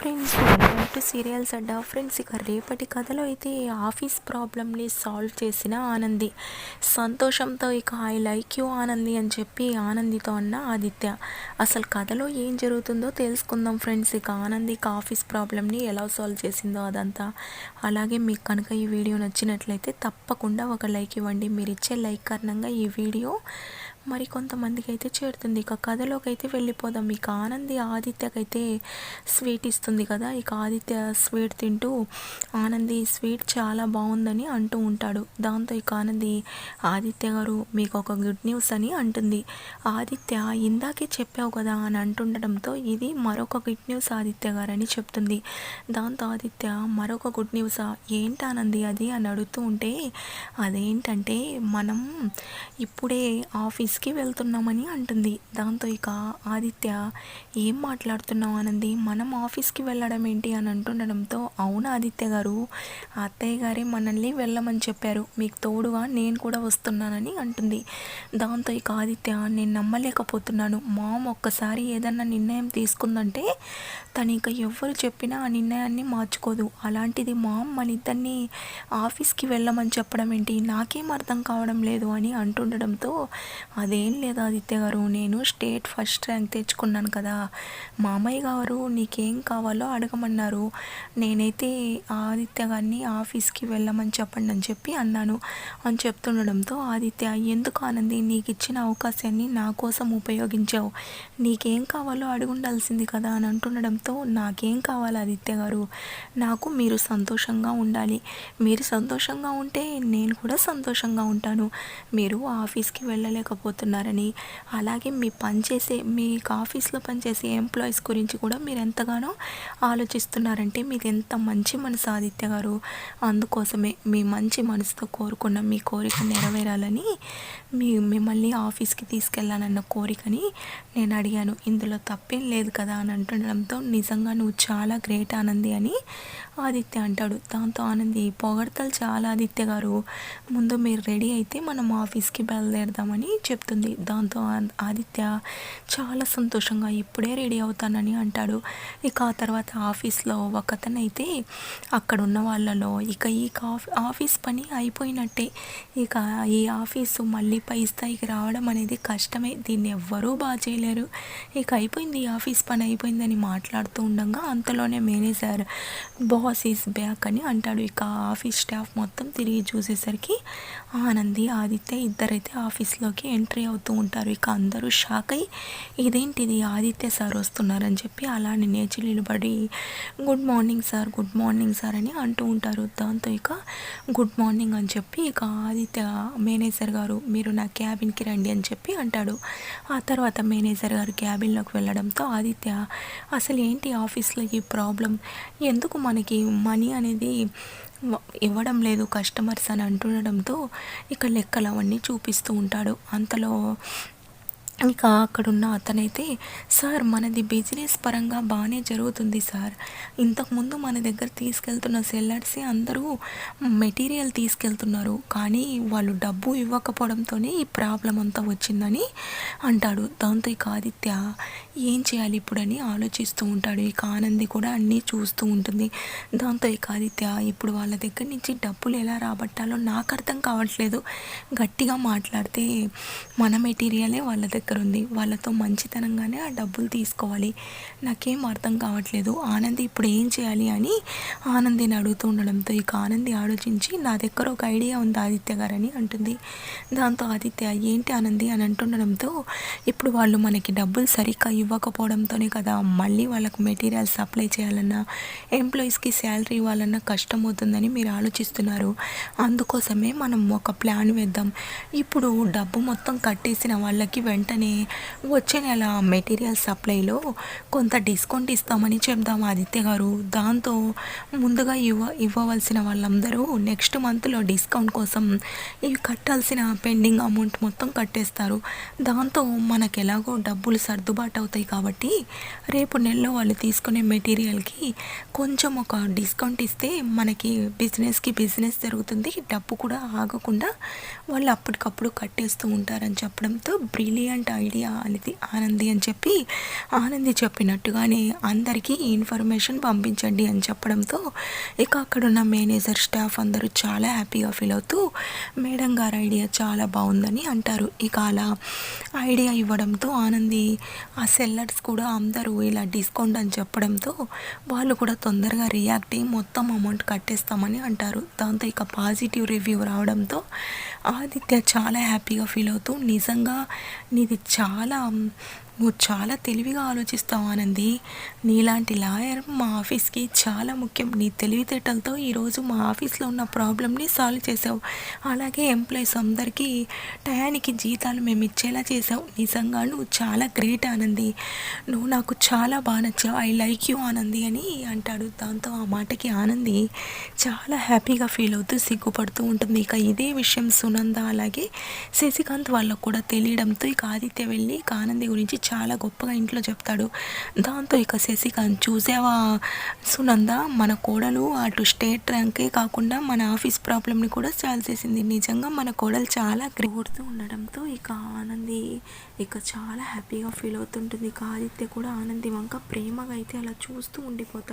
Friends welcome to serials Adda friends ఇక రేపటి కథలో అయితే ఆఫీస్ ప్రాబ్లమ్ని సాల్వ్ చేసిన ఆనంది. సంతోషంతో ఇక ఐ లైక్ యూ ఆనంది అని చెప్పి ఆనందితో అన్న ఆదిత్య. అసలు కథలో ఏం జరుగుతుందో తెలుసుకుందాం ఫ్రెండ్స్ ఇక ఆనంది ఇక ఆఫీస్ ప్రాబ్లమ్ని ఎలా సాల్వ్ చేసిందో అదంతా. అలాగే మీకు కనుక ఈ వీడియో నచ్చినట్లయితే తప్పకుండా ఒక లైక్ ఇవ్వండి. మీరు ఇచ్చే లైక్ కారణంగా ఈ వీడియో మరి కొంతమందికి అయితే చేరుతుంది. ఇక కథలోకి అయితే వెళ్ళిపోదాం. ఇక ఆనంది ఆదిత్యకైతే స్వీట్ ఇస్తుంది కదా. ఇక ఆదిత్య స్వీట్ తింటూ ఆనంది స్వీట్ చాలా బాగుందని అంటూ ఉంటాడు. దాంతో ఇక ఆనంది ఆదిత్య గారు మీకు ఒక గుడ్ న్యూస్ అని అంటుంది. ఆదిత్య ఇందాకే చెప్పావు కదా అని అంటుండటంతో ఇది మరొక గుడ్ న్యూస్ ఆదిత్య గారు అని చెప్తుంది. దాంతో ఆదిత్య మరొక గుడ్ న్యూసా ఏంటి ఆనంది అది? అని అడుగుతూ ఉంటే అదేంటంటే మనం ఇప్పుడే ఆఫీస్ ఆఫీస్కి వెళ్తున్నామని అంటుంది. దాంతో ఇక ఆదిత్య ఏం మాట్లాడుతున్నావు? ఆనంది మనం ఆఫీస్కి వెళ్ళడం ఏంటి? అని అంటుండడంతో అవును ఆదిత్య గారు అత్తయ్య గారే మనల్ని వెళ్ళమని చెప్పారు. మీకు తోడుగా నేను కూడా వస్తున్నానని అంటుంది. దాంతో ఇక ఆదిత్య నేను నమ్మలేకపోతున్నాను. మామ్ ఒక్కసారి ఏదన్నా నిర్ణయం తీసుకుందంటే తను ఇక ఎవరు చెప్పినా ఆ నిర్ణయాన్ని మార్చుకోదు. అలాంటిది మామ్ మన ఇద్దరిని ఆఫీస్కి వెళ్ళమని చెప్పడం ఏంటి? నాకేం అర్థం కావడం లేదు అని అంటుండడంతో అదేం లేదు ఆదిత్య గారు నేను స్టేట్ ఫస్ట్ ర్యాంక్ తెచ్చుకున్నాను కదా. మామయ్య గారు నీకేం కావాలో అడగమన్నారు. నేనైతే ఆదిత్య గారిని ఆఫీస్కి వెళ్ళమని చెప్పండి అని చెప్పి అన్నాను. అని చెప్తుండడంతో ఆదిత్య ఎందుకు ఆనంది నీకు ఇచ్చిన అవకాశాన్ని నా కోసం ఉపయోగించావు. నీకేం కావాలో అడుగుండాల్సింది కదా అని అంటుండడంతో నాకేం కావాలి ఆదిత్య గారు? నాకు మీరు సంతోషంగా ఉండాలి. మీరు సంతోషంగా ఉంటే నేను కూడా సంతోషంగా ఉంటాను. మీరు ఆఫీస్కి వెళ్ళలేకపోతే వెళ్ళలేకపోతున్నారని అలాగే మీ పనిచేసే మీ ఆఫీస్లో పనిచేసే ఎంప్లాయీస్ గురించి కూడా మీరు ఎంతగానో ఆలోచిస్తున్నారంటే మీది ఎంత మంచి మనసు ఆదిత్య గారు. అందుకోసమే మీ మంచి మనసుతో కోరుకున్న మీ కోరిక నెరవేరాలని మీ మిమ్మల్ని ఆఫీస్కి తీసుకెళ్ళాలన్న కోరికని నేను అడిగాను. ఇందులో తప్పేం లేదు కదా అని అంటుండడంతో నిజంగా నువ్వు చాలా గ్రేట్ ఆనంది అని ఆదిత్య అంటాడు. దాంతో ఆనంది పొగడతలు చాలా ఆదిత్య గారు. ముందు మీరు రెడీ అయితే మనం ఆఫీస్కి బయలుదేరదామని చెప్తుంది. దాంతో ఆదిత్య చాలా సంతోషంగా ఇప్పుడే రెడీ అవుతానని అంటాడు. ఇక ఆ తర్వాత ఆఫీస్లో ఒకతనైతే అక్కడ ఉన్న వాళ్ళలో ఇక ఈ ఆఫీస్ పని అయిపోయినట్టే. ఇక ఈ ఆఫీసు మళ్ళీ పై స్థాయికి రావడం అనేది కష్టమే. దీన్ని ఎవ్వరూ బాగా చేయలేరు. ఇక అయిపోయింది ఆఫీస్ పని అయిపోయిందని మాట్లాడుతూ ఉండగా అంతలోనే మేనేజర్ బాస్ ఈస్ బ్యాక్ అని అంటాడు. ఇక ఆఫీస్ స్టాఫ్ మొత్తం తిరిగి చూసేసరికి ఆనంది ఆదిత్య ఇద్దరైతే ఆఫీస్లోకి ఎంట్రీ అవుతూ ఉంటారు. ఇక అందరూ షాక్ అయ్యి ఇదేంటిది? ఆదిత్య సార్ వస్తున్నారని చెప్పి అలానే నేచి నిలబడి good morning sir good morning sir అని అంటూ ఉంటారు. దాంతో ఇక గుడ్ మార్నింగ్ అని చెప్పి ఇక ఆదిత్య మేనేజర్ గారు మీరు నా క్యాబిన్కి రండి అని చెప్పి అంటాడు. ఆ తర్వాత మేనేజర్ గారు క్యాబిన్లోకి వెళ్ళడంతో ఆదిత్య అసలు ఏంటి ఆఫీస్లో ఈ ప్రాబ్లం ఎందుకు మనకి మనీ అనేది ఇవ్వడం లేదు కస్టమర్స్ అని అంటుండడంతో ఇక లెక్కలు అవన్నీ చూపిస్తూ ఉంటాడు. అంతలో ఇంకా అక్కడున్న అతనైతే సార్ మనది బిజినెస్ పరంగా బాగానే జరుగుతుంది సార్. ఇంతకుముందు మన దగ్గర తీసుకెళ్తున్న సెల్లర్సే అందరూ మెటీరియల్ తీసుకెళ్తున్నారు. కానీ వాళ్ళు డబ్బు ఇవ్వకపోవడంతోనే ఈ ప్రాబ్లం అంతా వచ్చిందని అంటాడు. దాంతో ఇక ఆదిత్య ఏం చేయాలి ఇప్పుడని ఆలోచిస్తూ ఉంటాడు. ఇక ఆనంది కూడా అన్నీ చూస్తూ ఉంటుంది. దాంతో ఇక ఆదిత్య ఇప్పుడు వాళ్ళ దగ్గర నుంచి డబ్బులు ఎలా రాబట్టాలో నాకు అర్థం కావట్లేదు. గట్టిగా మాట్లాడితే మన మెటీరియలే వాళ్ళ దగ్గర ఉంది వాళ్ళతో మంచితనంగానే ఆ డబ్బులు తీసుకోవాలి. నాకేం అర్థం కావట్లేదు. ఆనంది ఇప్పుడు ఏం చేయాలి అని ఆనందిని అడుగుతూ ఉండడంతో ఇక ఆనంది ఆలోచించి నా దగ్గర ఒక ఐడియా ఉంది ఆదిత్య గారని అంటుంది. దాంతో ఆదిత్య ఏంటి ఆనంది అని అంటుండడంతో ఇప్పుడు వాళ్ళు మనకి డబ్బులు సరిగ్గా ఇవ్వకపోవడంతోనే కదా మళ్ళీ వాళ్ళకు మెటీరియల్ సప్లై చేయాలన్నా ఎంప్లాయీస్కి శాలరీ ఇవ్వాలన్నా కష్టం అవుతుందని మీరు ఆలోచిస్తున్నారు. అందుకోసమే మనం ఒక ప్లాన్ వేద్దాం. ఇప్పుడు డబ్బు మొత్తం కట్టేసిన వాళ్ళకి వెంటనే వచ్చే నెల మెటీరియల్ సప్లైలో కొంత డిస్కౌంట్ ఇస్తామని చెప్దాం ఆదిత్య గారు. దాంతో ముందుగా ఇవ్వ ఇవ్వవలసిన వాళ్ళందరూ నెక్స్ట్ మంత్లో డిస్కౌంట్ కోసం ఇవి కట్టాల్సిన పెండింగ్ అమౌంట్ మొత్తం కట్టేస్తారు. దాంతో మనకు ఎలాగో డబ్బులు సర్దుబాటు అవుతాయి కాబట్టి రేపు నెలలో వాళ్ళు తీసుకునే మెటీరియల్కి కొంచెం ఒక డిస్కౌంట్ ఇస్తే మనకి బిజినెస్కి బిజినెస్ జరుగుతుంది. డబ్బు కూడా ఆగకుండా వాళ్ళు అప్పటికప్పుడు కట్టేస్తూ ఉంటారని చెప్పడంతో బ్రిలియంట్ బ్రిలియంట్ ఐడియా అనేది ఆనంది అని చెప్పి ఆనంది చెప్పినట్టుగానే అందరికీ ఈ ఇన్ఫర్మేషన్ పంపించండి అని చెప్పడంతో ఇక అక్కడున్న మేనేజర్ స్టాఫ్ అందరూ చాలా హ్యాపీగా ఫీల్ అవుతూ మేడం గారు ఐడియా చాలా బాగుందని అంటారు. ఇక అలా ఐడియా ఇవ్వడంతో ఆనంది ఆ సెల్లర్స్ కూడా అందరూ ఇలా డిస్కౌంట్ అని చెప్పడంతో వాళ్ళు కూడా తొందరగా రియాక్ట్ అయ్యి మొత్తం అమౌంట్ కట్టేస్తామని అంటారు. దాంతో ఇక పాజిటివ్ రివ్యూ రావడంతో ఆదిత్య చాలా హ్యాపీగా ఫీల్ అవుతూ నిజంగా ఇది చాలా నువ్వు చాలా తెలివిగా ఆలోచిస్తావు ఆనంది. నీలాంటి లాయర్ మా ఆఫీస్కి చాలా ముఖ్యం. నీ తెలివితేటలతో ఈరోజు మా ఆఫీస్లో ఉన్న ప్రాబ్లమ్ని సాల్వ్ చేసావు అలాగే ఎంప్లాయీస్ అందరికీ టయానికి జీతాలు మేము ఇచ్చేలా చేసావు నిజంగా నువ్వు చాలా గ్రేట్ ఆనంది. నువ్వు నాకు చాలా బాగా నచ్చావు. ఐ లైక్ యూ ఆనంది అని అంటాడు. దాంతో ఆ మాటకి ఆనంది చాలా హ్యాపీగా ఫీల్ అవుతూ సిగ్గుపడుతూ ఉంటుంది. ఇక ఇదే విషయం సునంద అలాగే శశికాంత్ వాళ్ళకు కూడా తెలియడంతో ఇక ఆదిత్య వెళ్ళి ఇక ఆనంది గురించి చాలా గొప్పగా ఇంట్లో చెప్తాడు. దాంతో ఇక శశికాంత్ చూసావా సునంద మన కోడలు అటు స్టేట్ ర్యాంకే కాకుండా మన ఆఫీస్ ప్రాబ్లమ్ని కూడా సాల్వ్ చేసింది. నిజంగా మన కోడలు చాలా గ్రేడుతూ ఉండడంతో ఇక ఆనంది ఇక చాలా హ్యాపీగా ఫీల్ అవుతుంటుంది. ఇక ఆదిత్య కూడా ఆనంది వంక ప్రేమగా అయితే అలా చూస్తూ ఉండిపోతాడు.